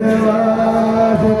আপন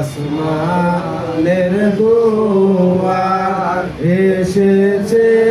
আসমানের দুয়ার এসেছে।